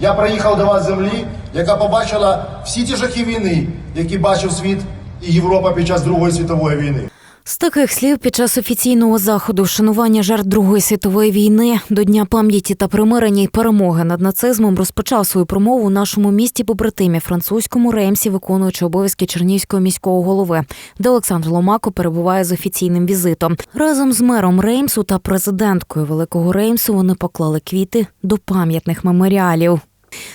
Я приїхав до вас землі, яка побачила всі ті жахи війни, які бачив світ і Європа під час Другої світової війни. З таких слів під час офіційного заходу вшанування жертв Другої світової війни до Дня пам'яті та примирення й перемоги над нацизмом розпочав свою промову у нашому місті побратимі французькому реймсі, виконуючи обов'язки Чернігівського міського голови, де Олександр Ломако перебуває з офіційним візитом. Разом з мером Реймсу та президенткою Великого Реймсу вони поклали квіти до пам'ятних меморіалів.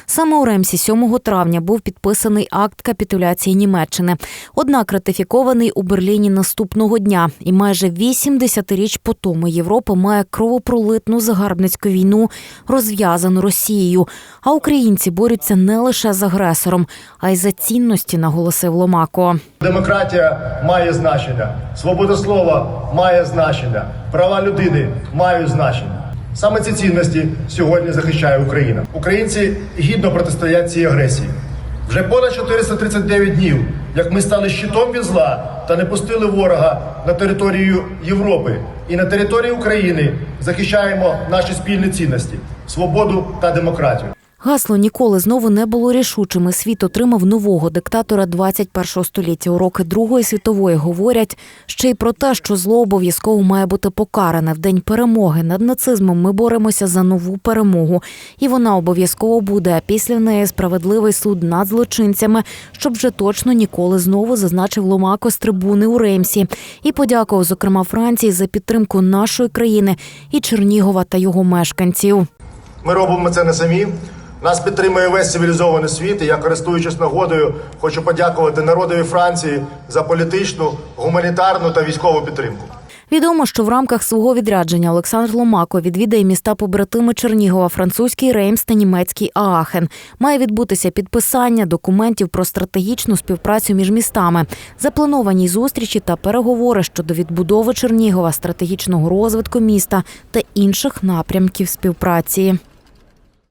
Саме у Ремсі 7 травня був підписаний акт капітуляції Німеччини. Однак ратифікований у Берліні наступного дня. І майже 8 десятиріч по тому Європа має кровопролитну загарбницьку війну, розв'язану Росією. А українці борються не лише з агресором, а й за цінності, наголосив Ломако. Демократія має значення, свобода слова має значення, права людини мають значення. Саме ці цінності сьогодні захищає Україна. Українці гідно протистоять цій агресії. Вже понад 439 днів, як ми стали щитом від зла та не пустили ворога на територію Європи і на території України захищаємо наші спільні цінності свободу та демократію. Гасло ніколи знову не було рішучим. Світ отримав нового диктатора 21-го століття. Уроки Другої світової говорять ще й про те, що зло обов'язково має бути покаране. В день перемоги над нацизмом ми боремося за нову перемогу, і вона обов'язково буде. А після неї справедливий суд над злочинцями, щоб вже точно ніколи знову зазначив Ломако з трибуни у Реймсі і подякував, зокрема Франції, за підтримку нашої країни і Чернігова та його мешканців. Ми робимо це не самі. Нас підтримує весь цивілізований світ. І я, користуючись нагодою, хочу подякувати народові Франції за політичну, гуманітарну та військову підтримку. Відомо, що в рамках свого відрядження Олександр Ломако відвідає міста побратими Чернігова, французький Реймс та німецький Аахен. Має відбутися підписання документів про стратегічну співпрацю між містами, заплановані зустрічі та переговори щодо відбудови Чернігова, стратегічного розвитку міста та інших напрямків співпраці.